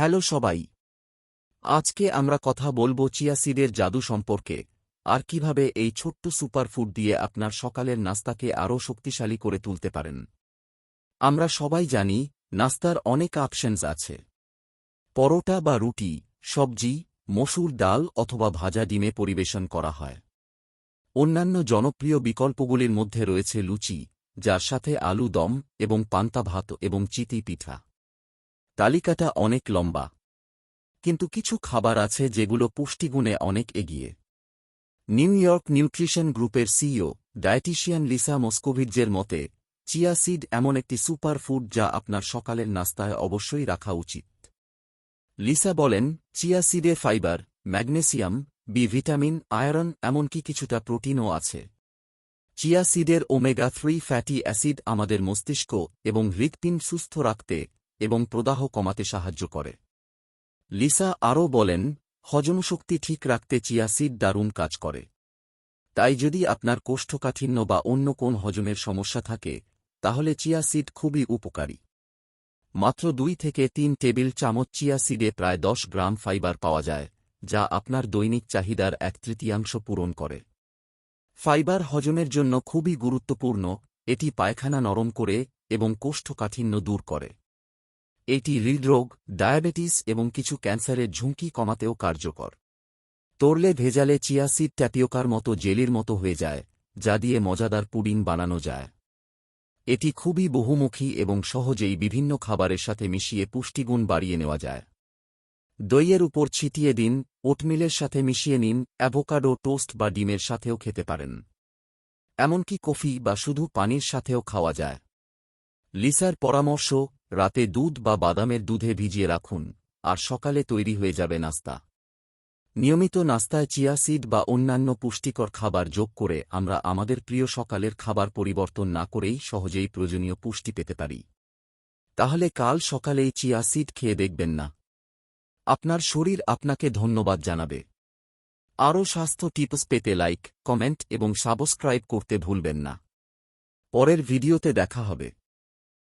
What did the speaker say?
Hello সবাই। আজকে আমরা কথা বলব চিয়া সিডের জাদু সম্পর্কে, আর কীভাবে এই ছোট্ট সুপারফুড দিয়ে আপনার সকালের নাস্তাকে আরও শক্তিশালী করে তুলতে পারেন। আমরা সবাই জানি, নাস্তার অনেক অপশনস আছে। পরোটা বা রুটি, সবজি, মসুর ডাল অথবা ভাজা ডিমে পরিবেশন করা হয়। অন্যান্য জনপ্রিয় বিকল্পগুলির মধ্যে রয়েছে লুচি, যার সাথে আলু দম এবং পান্তা ভাত এবং চিতি পিঠা। তালিকাটা অনেক লম্বা। কিন্তু কিছু খাবার আছে যেগুলো পুষ্টিগুণে অনেক এগিয়ে। নিউ ইয়র্ক নিউট্রিশন গ্রুপের সিইও, ডায়েটিশিয়ান লিসা মস্কোভিটজের মতে, চিয়া সিড এমন একটি সুপার ফুড যা আপনার সকালের নাস্তায় অবশ্যই রাখা উচিত। লিসা বলেন, chia সিডে fibre, magnesium, B vitamin, iron, এমনকি কিছুটা প্রোটিনও আছে। চিয়া সিডের ওমেগা থ্রি ফ্যাটি অ্যাসিড আমাদের মস্তিষ্ক এবং হৃৎপিণ্ড সুস্থ রাখতে এবং প্রদাহ কমাতে সাহায্য করে। লিসা আরও বলেন, হজমশক্তি ঠিক রাখতে চিয়া সিড দারুণ কাজ করে। তাই যদি আপনার কোষ্ঠকাঠিন্য বা অন্য কোন হজমের সমস্যা থাকে, তাহলে চিয়া সিড খুবই উপকারী। মাত্র দুই থেকে তিন টেবিল চামচ চিয়া সিডে প্রায় দশ গ্রাম ফাইবার পাওয়া যায়, যা আপনার দৈনিক চাহিদার এক তৃতীয়াংশ পূরণ করে। ফাইবার হজমের জন্য খুবই গুরুত্বপূর্ণ, এটি পায়খানা নরম করে এবং কোষ্ঠকাঠিন্য দূর করে। এটি হৃদরোগ, ডায়াবেটিস এবং কিছু ক্যান্সারের ঝুঁকি কমাতেও কার্যকর। তোরলে ভেজালে চিয়া সিড ট্যাপিওকার মতো জেলির মতো হয়ে যায়, যা দিয়ে মজাদার পুডিং বানানো যায়। এটি খুবই বহুমুখী এবং সহজেই বিভিন্ন খাবারের সাথে মিশিয়ে পুষ্টিগুণ বাড়িয়ে নেওয়া যায়। দইয়ের উপর ছিটিয়ে দিন, ওটমিলের সাথে মিশিয়ে নিন, অ্যাভোকাডো টোস্ট বা ডিমের সাথেও খেতে পারেন। এমনকি কফি বা শুধু পানির সাথেও খাওয়া যায়। লিসার পরামর্শ রাতে দুধ বা বাদামের দুধে ভিজিয়ে রাখুন, আর সকালে তৈরি হয়ে যাবে নাস্তা। নিয়মিত নাস্তায় চিয়া সিড বা অন্যান্য পুষ্টিকর খাবার যোগ করে আমরা আমাদের প্রিয় সকালের খাবার পরিবর্তন না করেই সহজেই প্রয়োজনীয় পুষ্টি পেতে পারি। তাহলে কাল সকালেই চিয়া সিড খেয়ে দেখবেন না। আপনার শরীর আপনাকে ধন্যবাদ জানাবে। আরও স্বাস্থ্য টিপস পেতে লাইক, কমেন্ট এবং সাবস্ক্রাইব করতে ভুলবেন না। পরের ভিডিওতে দেখা হবে।